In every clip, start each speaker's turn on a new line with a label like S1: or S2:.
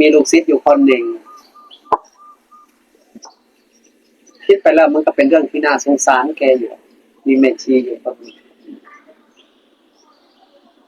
S1: มีลูกศิษย์อยู่คนหนึ่งคิดไปแล้วมันก็เป็นเรื่องที่น่าสงสารแกอยู่ มีแม่ชีอยู่คนนึง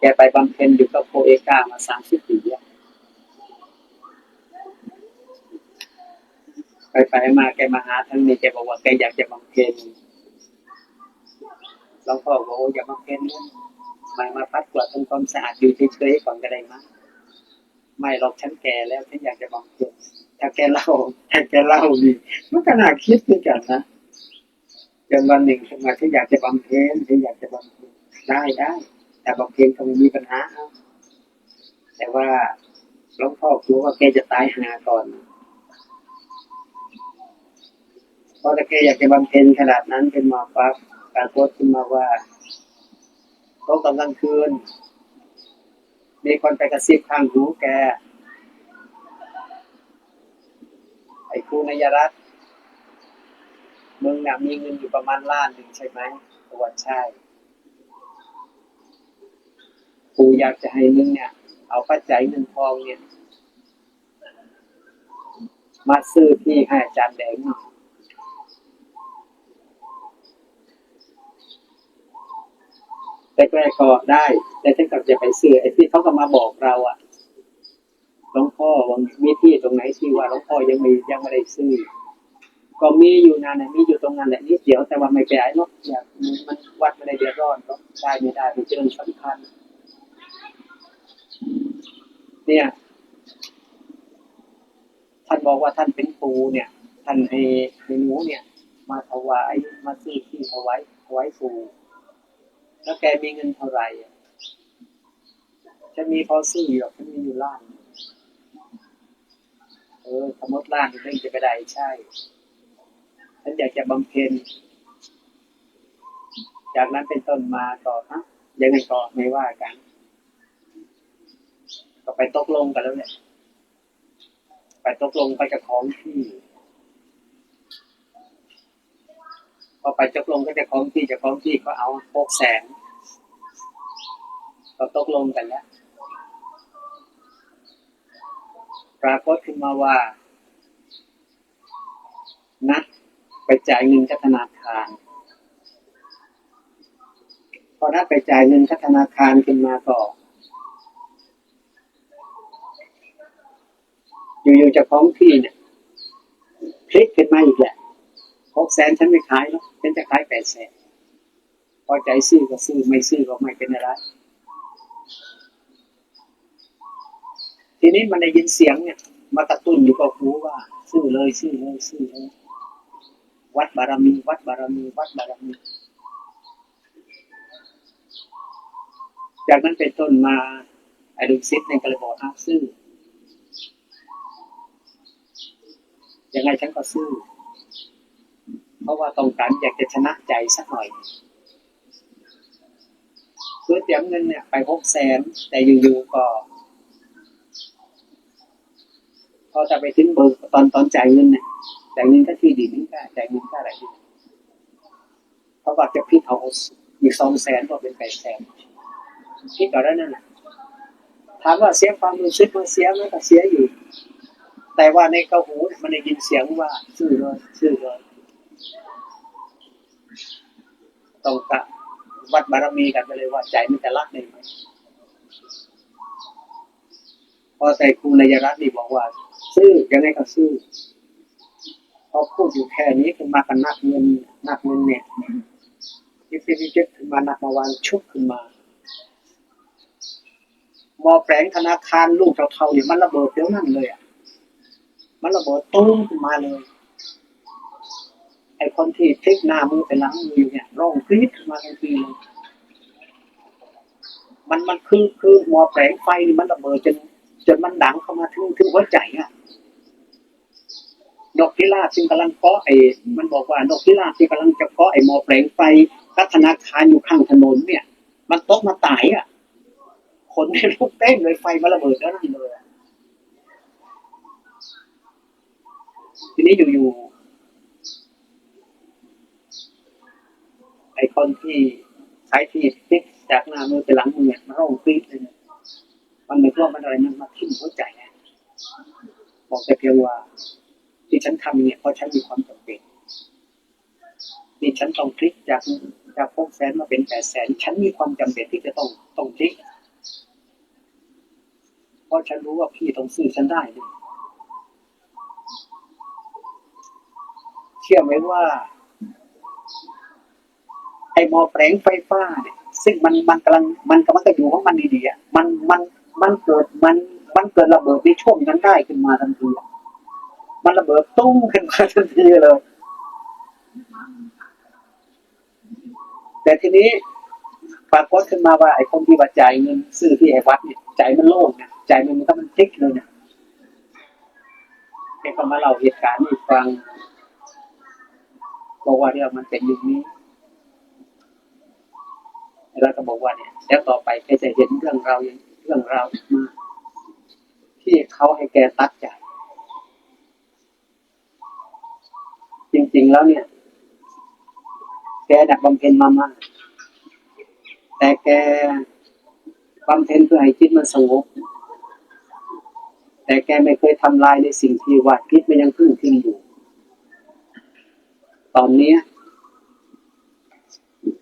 S1: แกไปบำเพ็ญอยู่กับโพเอกามาสามสิบปีไปไปมาแกมาหาท่านนี่แกบอกว่าแกอยากจะบำเพ็ญหลวงพ่อบอกว่าอย่าบำเพ็ญนะมามาพัดกวาดทำความสะอาดอยู่เฉยๆก่อนก็ได้มั้ง ไม่หรอกฉันแก่แล้วฉันอยากจะบำเพ็ญถ้าแกเล่าถ้าแกเล่านี่มันก็น่าคิดเหมือนกันนะจนวันหนึ่งขึ้นมาฉันอยากจะบำเพ็ญฉันอยากจะบำเพ็ญได้ได้แต่บำเพ็ญก็ไม่มีปัญหาแต่ว่าหลวงพ่อกลัวว่าแกจะตายหาก่อนเพราะถ้าแกอยากจะบำเพ็ญขนาดนั้นเป็นมาปั๊บการโพสต์ขึ้นมาว่าตกตอนกลางคืน มีคนไปกระซิบข้างหูแก ไอ้ครูนายรัตน์มึงน่ะมีเงินอยู่ประมาณล้านหนึ่งใช่ไหมตัวใช่ครูอยากจะให้มึงเนี่ย เอาปัจจัยเงินทองเนี่ย มาซื้อที่ให้อาจารย์แดงหน่อย แต่แรกๆก็ได้ แต่ถ้ากับจะไปซื้อไอ้ที่เขาก็มาบอกเราอะหลวงพ่อว่ามีที่ตรงไหนที่ว่าหลวงพ่อยังม่ยังไม่ได้ซื้อก็มีอยู่นั่นนะมีอยู่ตรงนั้นแหละนิดเดียวแต่ว่าไม่ไปไหนหรอกอยากมันวัดไม่ได้เดือดร้อนก็ได้ไม่ได้เป็นเรื่องสำคัญเนี่ย ท่านบอกว่าท่านเป็นครูเนี่ย ท่านให้ให้หนูเนี่ย มาถวายมาซื้อที่ถวายถวายครู แล้วแกมีเงินเท่าไหร่ฉันมีพอซื้ออยู่ฉันมีอยู่ล้าน เออสมมติล้านหนึงจะไปได้ใช่ ฉันอยากจะบำเพ็ญ จากนั้นเป็นต้นมาต่อฮะยังไงก็ไม่ว่ากัน ก็ไปตกลงกันแล้วเนี่ย ไปตกลงไปกับของที่ พอไปตกลงก็จะของที่จะของที่ก็เอาหกแสนก็ตกลงกันแล้วปรากฏขึ้นมาว่า นัดไปจ่ายเงินกับธนาคารพอนัดไปจ่ายเงินกับธนาคารขึ้นมาก็อยู่ๆจะของที่เนี่ยพลิกขึ้นมาอีกแหละ กแสนฉันไม่ขายหรอกฉันจะขายแปดแสนพอใจซื้อก็ซื้อไม่ซื้อก็ไม่เป็นอะไรทีนี้มันได้ยินเสียงเนี่ย มากระตุ้นอยู่กับหูว่า ซื้อเลย ซื้อเลยซื้อเลยวัดบารมีวัดบารมีวัดบารมีจากนั้นเป็นต้นมาไอ้ลูกศิษย์ในยก็เลยบอกอ้าซื้อยังไงฉันก็สู้เพ ราะว่าต้องการอยากจะชนะใจสักหน่อยคือเตรียมเงินเนี่ยไปหกแสนแต่อยู่ๆก็พอจะไปถึงเบิกตอนตอนจ่ายเงินเนี่ยจ่ายเงินก็ที่ดินนี่ก็จ่ายเงินก็อะไรนี่เขาก็จะพิดเอาอีกสองแสนก็เป็นแปดแสนพิดต่อแล้วนั่นแหละถามว่าเสียความรู้สึกมันเสียไหมก็เสียอยู่ แต่ว่าในกระหูมันได้ยินเสียงว่า ชื่อเลยชื่อเลย ต้องกะวัดบารมีกันไปเลยว่าใจมันจะรักได้ไหมพอใส่ครูนายรัตน์นี่บอกว่า ซื้อยังไงก็ซื้อพอพูดอยู่แค่นี้ขึ้นมากันนักเงินนักเงินเนี่ยที่ฟิลิปขึ้นมานักมาวางชุบขึ้นมามอแปลงธนาคารลูกเท่าๆเนี่ยมันระเบิดเดี๋ยวนั้นเลยอะมันระเบิดตุ้มขึ้นมาเลย ไอ้คนที่พลิกหน้ามือไปหลังมืออยู่เนี่ยร้องกรี๊ดมาทันทีเลยมันมันคือคือหมอแปลงไฟนี่มันระเบิดจนจนมันดังเข้ามาถึงถึงหัวใจอะนกพิราบซึ่งกำลังเคาะไอ้มันบอกว่านกพิราบที่กำลังจะเคาะไอ้หมอแปลงไฟพัฒนาคารอยู่ข้างถนนเนี่ย มันตกมาตายอะ คนในลูกเต้นเลยไฟมันระเบิดแล้วนั่นเลยทีนี้อยู่ๆ ไอคนที่ใช้ที่พลิกจากหน้ามือไปหลังมือเนี่ยมันร้องกรี๊ดเลยเนี่ยมันไม่รู้ว่ามันอะไรมันมาทิ่มหัวใจไงบอกแต่เพียงว่า ที่ฉันทำเนี่ยเพราะฉันมีความจำเป็นนี่ฉันต้องพลิกจากจากหกแสนมาเป็นแปดแสน ฉันมีความจำเป็นที่จะต้องต้องพลิก เพราะฉันรู้ว่าพี่ต้องซื้อฉันได้เนี่ยเชื่อไหมว่า มอแปลงไฟฟ้าเนี่ยซึ่งมันมันกำลังมันกำลังจะอยู่ของมันดีๆอะมันมันมันเกิดมันมันเกิดระเบิดในช่วงนั้นได้ขึ้นมาทันทีมันระเบิดตุ้มขึ้นมาทันทีเลย แต่ทีนี้ปรากฏขึ้นมาว่าไอ้คนที่ว่าจ่ายเงินซื้อที่ไอ้วัดเนี่ยใจมันโล่งนะใจมันก็มันติ๊กเลยเนี่ยแกก็มาเล่าเหตุการณ์ให้ฟังบอกว่าเนี่ยมันเป็นอย่างนี้ แล้วก็บอกว่าเนี่ยแล้วต่อไปแกจะเห็นเรื่องราวอย่างเรื่องราวอีกมากที่เขาให้แกตัดใจ จริงๆแล้วเนี่ย แกดักบำเพ็ญมามากแต่แกบำเพ็ญเพื่อให้จิตมันสงบแต่แกไม่เคยทำลายในสิ่งที่ว่าจิตมันยังพึ่งพิงอยู่ ตอนเนี้ย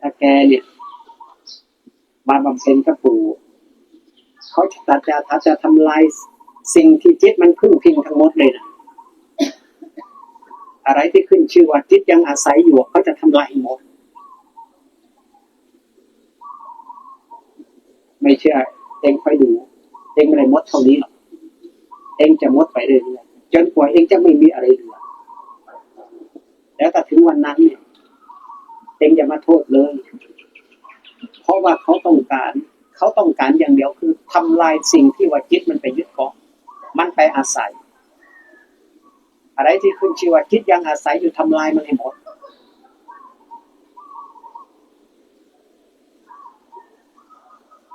S1: ถ้าแกเนี่ย มาบำเพ็ญกับปู่เขาจะตัดจะทัดจะทำลายสิ่งที่จิตมันพึ่งพิงทั้งหมดเลยนะอะไรที่ขึ้นชื่อว่าจิตยังอาศัยอยู่เขาจะทำลายหมด ไม่เชื่อเองคอยดู เองไม่ได้มดเท่านี้หรอกเองจะมดไปเรื่อยๆจนกว่าเองจะไม่มีอะไรเหลือแล้วแต่ถึงวันนั้นเนี่ยเองอย่ามาโทษเลย เพราะว่าเขาต้องการเขาต้องการอย่างเดียวคือทำลายสิ่งที่ว่าจิตมันไปยึดเกาะมันไปอาศัย อะไรที่ขึ้นชื่อว่าจิตยังอาศัยอยู่ทำลายมันให้หมด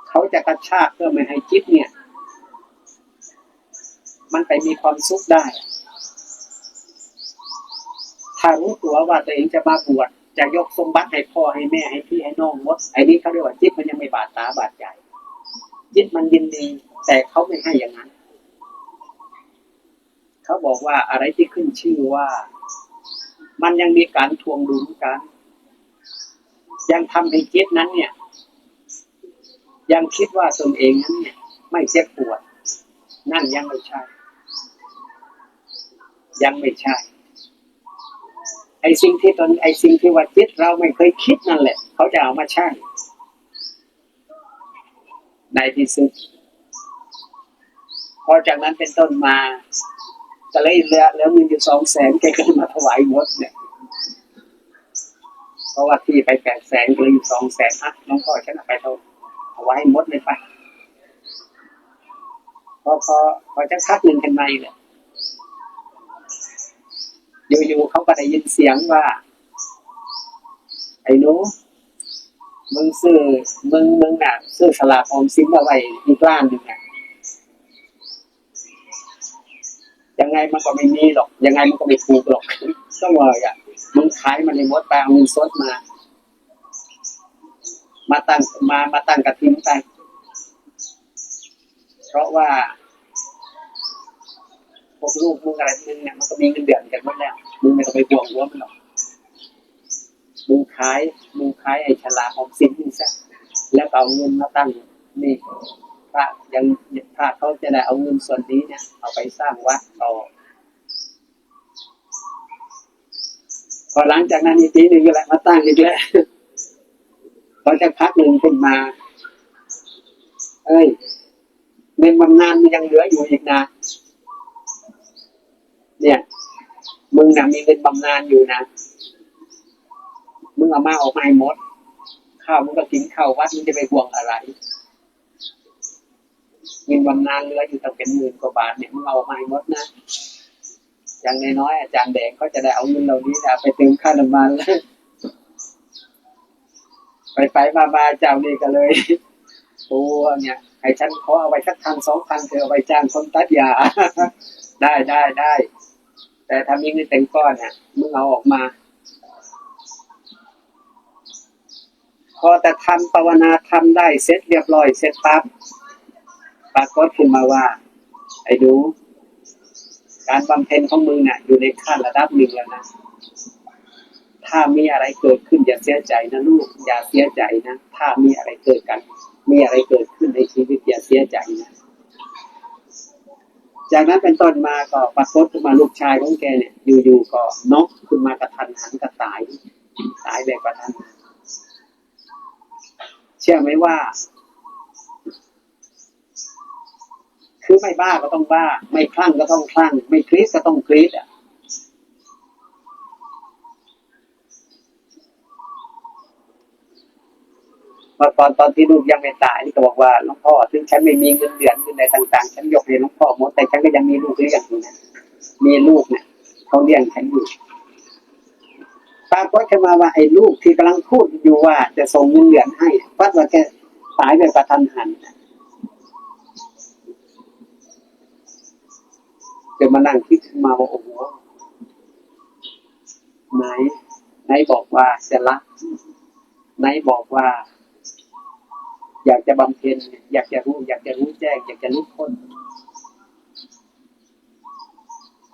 S1: เขาจะกระชากเพื่อไม่ให้จิตเนี่ย มันไปมีความสุขได้ ถ้ารู้ตัวว่าตัวเองจะมาบวช จะยกสมบัติให้พ่อให้แม่ให้พี่ให้น้องมดไอ้นี้เขาเรียกว่าจิตมันยังไม่บาดตาบาดใจจิตมันยินดี แต่เขาไม่ให้อย่างนั้น เขาบอกว่าอะไรที่ขึ้นชื่อว่า มันยังมีการทวงดุลกัน ยังทำให้จิตนั้น เนี่ย ยังคิดว่าตนเองนั้นเนี่ย ไม่เจ็บปวด นั่นยังไม่ใช่ ยังไม่ใช่ ไอ้สิ่งที่ตนไอ้สิ่งที่ว่าจิตเราไม่เคยคิดนั่นแหละ เขาจะเอามาใช่ในที่สุดพอจากนั้นเป็นต้นมาก็เลยเหลือแล้วมีอยู่สองแสนแกก็มาถวายหมดเนี่ยเพราะว่าที่ไปแปดแสนก็เลยอยู่สองแสนอะน้องพ่อฉันเอาไปถวายหมดเลยไปพอพอพอจะพักหนึ่งกันมาอีกแหละ อยู่ๆเขาก็ได้ยินเสียงว่า ไอ้หนูมึงซื้อมึงมึงน่ะซื้อสลากออมสินเอาไว้อีกล้านหนึ่งอะยังไงมันก็ไม่มีหรอก ยังไงมันก็ไม่ถูกหรอกก็เลยอะมึงขายมันในมดไปเอาเงินสดมา มาตั้งมามาตั้งกระทิ้งไปเพราะว่า พวกลูกมึงอะไรมึงเนี่ยมันก็มีเงินเดือนกันหมดแล้วมึงไม่ต้องไปห่วงหัวมันหรอกมึงขายมึงขายไอ้ฉลากออมสินนี่ซะแล้วเอาเงินมาตั้งนี่พระยังพระเขาจะได้เอาเงินส่วนนี้เนี่ยเอาไปสร้างวัดต่อพอหลังจากนั้นอีกทีหนึ่งก็แหละมาตั้งอีกแล้วพอจะพักหนึ่งขึ้นมา เอ้ยเงินบำนาญมันยังเหลืออยู่อีกนะ เนี่ย มึงน่ะมีเงินบำนาญอยู่นะ มึงเอามาออกมาให้หมด ข้าวมึงก็กินข้าววัดมึงจะไปห่วงอะไร เงินบำนาญเหลืออยู่ตั้งเป็นหมื่นกว่าบาทเนี่ยมึงเอาออกมาให้หมดนะ อย่างน้อยๆอาจารย์แดงก็จะได้เอาเงินเหล่านี้นะไปเติมค่าน้ำมันไปไปมามาเจ้านี่ก็เลยตัวเนี่ยให้ฉันขอเอาไว้สักพันสองพันเธอเอาไว้จ้างคนตัดยา ได้ได้ได้ แต่ถ้ามีเงินเต็มก้อนเนี่ยมึงเอาออกมา พอแต่ทำภาวนาทำได้เสร็จเรียบร้อยเสร็จปั๊บปรากฏขึ้นมาว่า ไอ้ดูการบำเพ็ญของมึงน่ะ อยู่ในขั้นระดับหนึ่งแล้วนะถ้ามีอะไรเกิดขึ้นอย่าเสียใจนะลูกอย่าเสียใจนะ ถ้ามีอะไรเกิดกัน มีอะไรเกิดขึ้นในชีวิตอย่าเสียใจนะ จากนั้นเป็นต้นมาก็ปรากฏขึ้นมาลูกชายของแกเนี่ยอยู่ๆก็นกขึ้นมากระทันหันกระตายตายแบบกระทันหันเชื่อไหมว่า คือไม่บ้าก็ต้องบ้า ไม่คลั่งก็ต้องคลั่ง ไม่คลิสก็ต้องคลิสอะ มื่อก่อนตอนที่ลูกยังไม่ตายนี่ก็บอกว่าหลวงพ่อถึงฉันไม่มีเงินเดือนเงินใดต่าง ๆ ฉันยกให้หลวงพ่อหมดแต่ฉันก็ยังมีลูกเลี้ยงอยู่นะมีลูกเนี่ยเขาเลี้ยงฉันอยู่ปรากฏขึ้นมาว่าไอ้ลูกที่กำลังพูดอยู่ว่าจะส่งเงินเดือนให้วัดว่าแกตายแบบกระทันหันจะมานั่งคิดขึ้นมาว่าโอ้โหไหนไหนบอกว่าจะรักไหนบอกว่า อยากจะบำเพ็ญอยากจะรู้ อยากจะรู้แจ้ง อยากจะรู้พ้น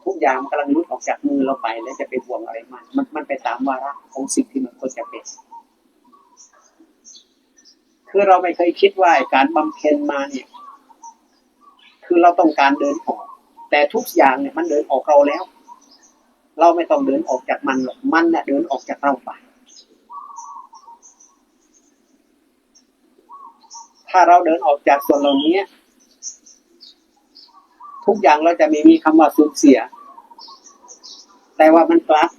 S1: ทุกอย่างมันกำลังรุดออกจากมือเราไป แล้วจะไปห่วงอะไรมัน มันมันไปตามวาระของสิ่งที่มันควรจะเป็น คือเราไม่เคยคิดว่าการบำเพ็ญมาเนี่ย คือเราต้องการเดินออก แต่ทุกอย่างเนี่ยมันเดินออกเราแล้ว เราไม่ต้องเดินออกจากมันหรอกมันเนี่ยเดินออกจากเราไป ถ้าเราเดินออกจากส่วนเหล่านี้ ทุกอย่างเราจะไม่มีคำว่าสูญเสีย แต่ว่ามันกลับ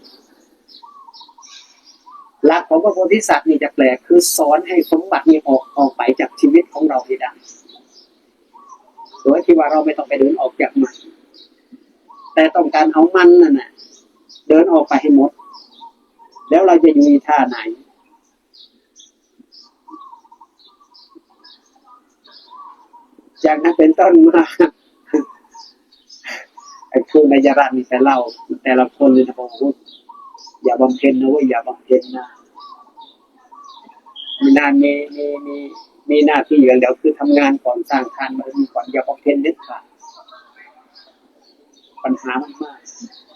S1: หลักของพระโพธิสัตว์นี่จะแปลกคือสอนให้สมบัตินี้ออกออกไปจากชีวิตของเราให้ได้โดยที่ว่าเราไม่ต้องไปเดินออกจากมัน แต่ต้องการเอามันนั่นน่ะ เดินออกไปให้หมด แล้วเราจะอยู่ท่าไหน จากนั้นเป็นต้นมาไอ้คือนายราชมีแต่เล่าแต่ละคนเลยนะบอกว่าอย่าบำเพ็ญนะว้ยอย่าบำเพ็ญนะมีนานมีมีมีมีหน้าที่อย่างเดียวคือทำงานก่อนสร้างทานบารมีก่อนอย่าบำเพ็ญเด็ดขาดปัญหามันมาก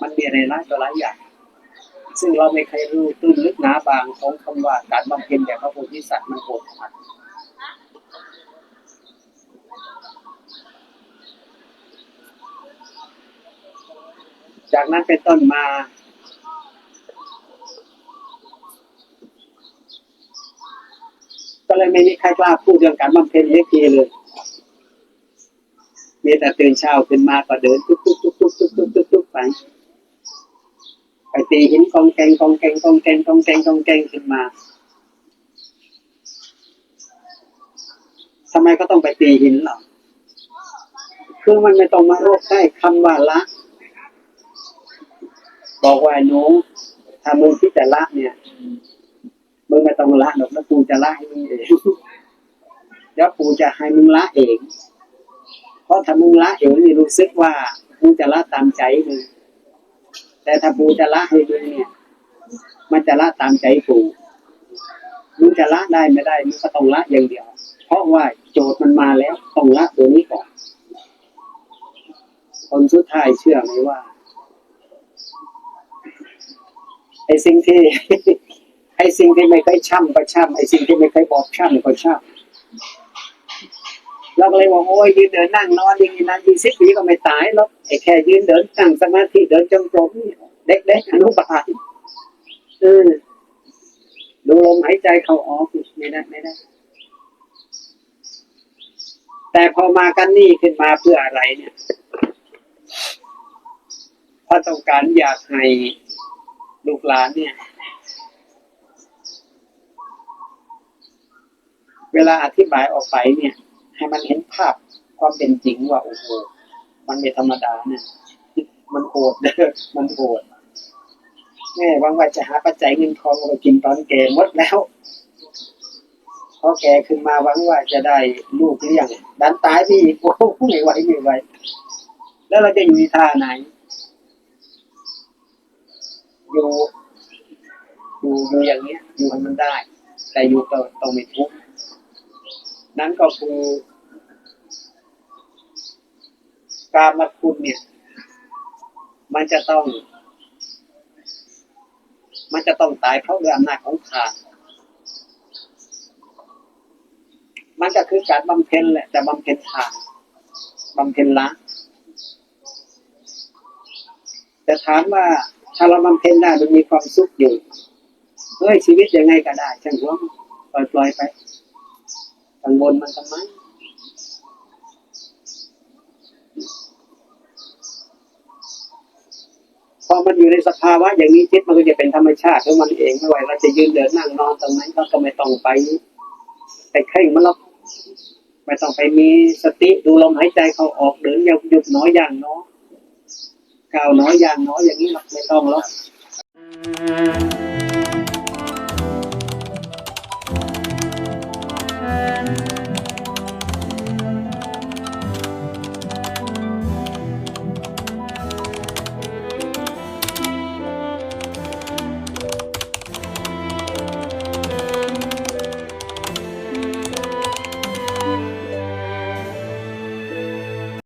S1: มันมีอะไรหลายต่อหลายอย่าง ซึ่งเราไม่เคยรู้ตื้นลึกหนาบางของคำว่าการบำเพ็ญแบบพระโพธิสัตว์มันโหดขนาด จากนั้นเป็นต้นมา ก็เลยไม่มีใครกล้าพูดเรื่องการบำเพ็ญเอ็กทีเลย มีแต่ตื่นเช้าขึ้นมาก็เดินตุ๊กตุ๊กตุ๊กตุ๊กตุ๊กตุ๊กตุ๊กตุ๊กไปไปตีหินกองแกงกองแกงกองแกงกองแกงกองแกงขึ้นมาทำไมก็ต้องไปตีหินหรอคือมันไม่ต้องมารบใกล้คำว่าละ บอกว่าไอ้หนูถ้ามึงคิดจะละเนี่ยมึงไม่ต้องละหรอกแล้วกูจะละให้มึงเองแล้วกูจะให้มึงละเอง เพราะถ้ามึงละเองนี่รู้สึกว่ามึงจะละตามใจมึงแต่ถ้ากูจะละให้มึงเนี่ย มันจะละตามใจกูมึงจะละได้ไม่ได้มึงก็ต้องละอย่างเดียว เพราะว่าโจทย์มันมาแล้วต้องละตัวนี้ก่อนคนสุดท้ายเชื่อไหมว่า ไอ้สิ่งที่ไอ้สิ่งที่ไม่เคยช่ำก็ช่ำไอ้สิ่งที่ไม่เคยบอกช่ำก็ช่ำเราก็เลยบอกโอ้ยยืนเดินนั่งนอนอย่างนี้นานยี่สิบปีก็ไม่ตายหรอกไอ้แค่ยืนเดินนั่งสมาธิเดินจงกรมเด็กๆอนุบาลเออดูลมหายใจเข้าออกไม่ได้ไม่ได้ แต่พอมากันนี่ขึ้นมาเพื่ออะไรเนี่ยเพราะต้องการอยากให้ ลูกหลานเนี่ย เวลาอธิบายออกไปเนี่ย ให้มันเห็นภาพความเป็นจริงว่าโอ้โหมันไม่ธรรมดาเนี่ยมันโหดเด้อมันโหดแม่หวังว่าจะหาปัจจัยเงินทองเอากินตอนแก่หมดแล้วพอแก่ขึ้นมาหวังว่าจะได้ลูกเลี้ยงดันตายไปอีกโอ้โหไม่ไหวไม่ไหวแล้วเราจะอยู่ท่าไหน อยู่อยู่อยู่อย่างเนี้ยอยู่ให้มันได้ แต่อยู่ต้องต้องไม่ทุกข์นั้นก็คือการมาคุณเนี่ย มันจะต้อง มันจะต้องตายเพราะด้วยอำนาจของขาดมันก็คือการบำเพ็ญแหละแต่บำเพ็ญทานบำเพ็ญละแต่ถามว่า ถ้าเราบำเพ็ญได้มันมีความสุขอยู่เฮ้ยชีวิตยังไงก็ได้ช่างหัวปล่อยปล่อยไปกังวลมันทำไมพอมันอยู่ในสภาวะอย่างนี้จิตมันก็จะเป็นธรรมชาติของมันเองไม่ว่าเราจะยืนเดินนั่งนอนตรงนเราก็ไม่ต้องไปไปเคร่งมันหรอกไม่ต้องไปมีสติดูลมหายใจเขาออกเดินยกยุบน้อยอย่างน้อย cao nói gian nói อย่างนี้มันไม่ต้องหรอก